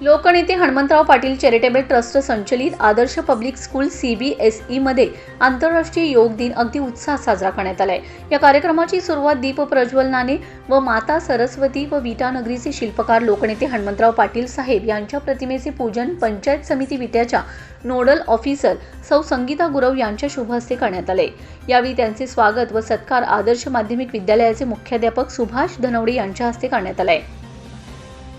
लोकनेते Hanumantrao Patil charitable trust संचलित Adarsh public school C B S ईमध्ये आंतरराष्ट्रीय योग दिन अगदी उत्साहात साजरा करण्यात आलाय. या कार्यक्रमाची सुरुवात दीप प्रज्वलनाने व माता सरस्वती व विटानगरीचे शिल्पकार लोकनेते हनुमंतराव पाटील साहेब यांच्या प्रतिमेचे पूजन पंचायत समिती विट्याच्या नोडल ऑफिसर सौ संगीता गुरव यांच्या शुभ हस्ते करण्यात आले यावेळी त्यांचे स्वागत व सत्कार आदर्श माध्यमिक विद्यालयाचे मुख्याध्यापक सुभाष धनवडे यांच्या हस्ते करण्यात आलाय.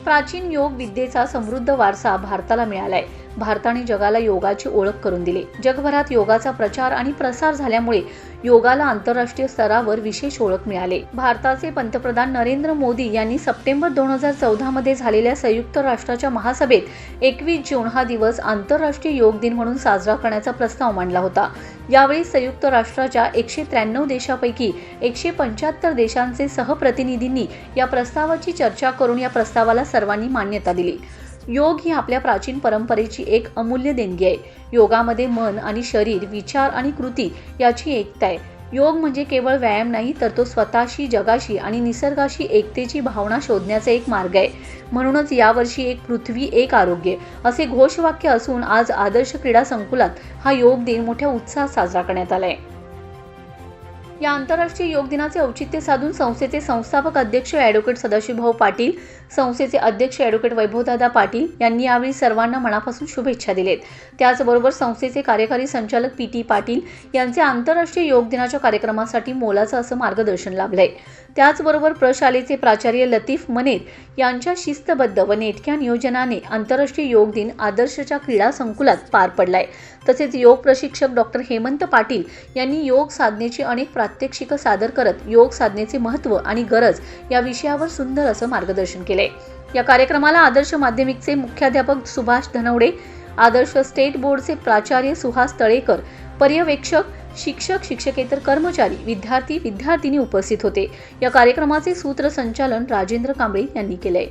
प्राचीन योग विद्येचा समृद्ध वारसा भारताला मिळालाय. भारताने जगाला योगाची ओळख करून दिली. जगभरात योगाचा प्रचार आणि प्रसार झाल्यामुळे योगाला आंतरराष्ट्रीय स्तरावर विशेष ओळख मिळाले. भारताचे पंतप्रधान नरेंद्र मोदी यांनी सप्टेंबर दोन हजार चौदा मध्ये झालेल्या संयुक्त राष्ट्राच्या महासभेत एकवीस जून हा दिवस आंतरराष्ट्रीय योग दिन म्हणून साजरा करण्याचा प्रस्ताव मांडला होता. यावेळी संयुक्त राष्ट्राच्या एकशे त्र्याण्णव देशापैकी एकशे पंच्याहत्तर देशांचे सहप्रतिनिधींनी या प्रस्तावाची चर्चा करून या प्रस्तावाला सर्वांनी मान्यता दिली. योग ही आपल्या प्राचीन परंपरेची एक अमूल्य देणगी आहे. योगामध्ये मन आणि शरीर विचार आणि कृती याची एकता आहे. योग म्हणजे केवळ व्यायाम नाही तर तो स्वतःशी जगाशी आणि निसर्गाशी एकतेची भावना शोधण्याचा एक मार्ग आहे. म्हणूनच यावर्षी एक पृथ्वी एक आरोग्य असे घोषवाक्य असून आज आदर्श क्रीडा संकुलात हा योग दिन मोठ्या उत्साहात साजरा करण्यात आला आहे. या आंतरराष्ट्रीय योग दिनाचे औचित्य साधून संस्थेचे संस्थापक अध्यक्ष ॲडव्होकेट सदाशिवभाऊ पाटील संस्थेचे अध्यक्ष ॲडव्होकेट वैभवदादा पाटील यांनी यावेळी सर्वांना मनापासून शुभेच्छा दिलेत. त्याचबरोबर संस्थेचे कार्यकारी संचालक पी टी पाटील यांचे आंतरराष्ट्रीय योग दिनाच्या कार्यक्रमासाठी मोलाचं असं मार्गदर्शन लाभलंय. त्याचबरोबर प्रशालेचे प्राचार्य लतीफ मनेर यांच्या शिस्तबद्ध व नेटक्या नियोजनाने आंतरराष्ट्रीय योग दिन आदर्शच्या क्रीडा संकुलात पार पडलाय. तसेच योग प्रशिक्षक डॉक्टर हेमंत पाटील यांनी योग साधनेची अनेक प्रात्यक्षिकं सादर करत योग साधनेचे महत्त्व आणि गरज या विषयावर सुंदर असं मार्गदर्शन केलंय. या कार्यक्रमाला आदर्श माध्यमिकचे मुख्याध्यापक सुभाष धनवडे आदर्श स्टेट बोर्डचे प्राचार्य सुहास तळेकर पर्यवेक्षक शिक्षक शिक्षकेतर कर्मचारी विद्यार्थी विद्यार्थिनी उपस्थित होते. या कार्यक्रमाचे सूत्रसंचालन राजेंद्र कांबळे यांनी केलंय.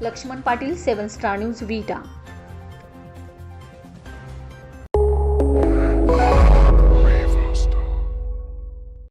Laxman Patil seven star news Vita.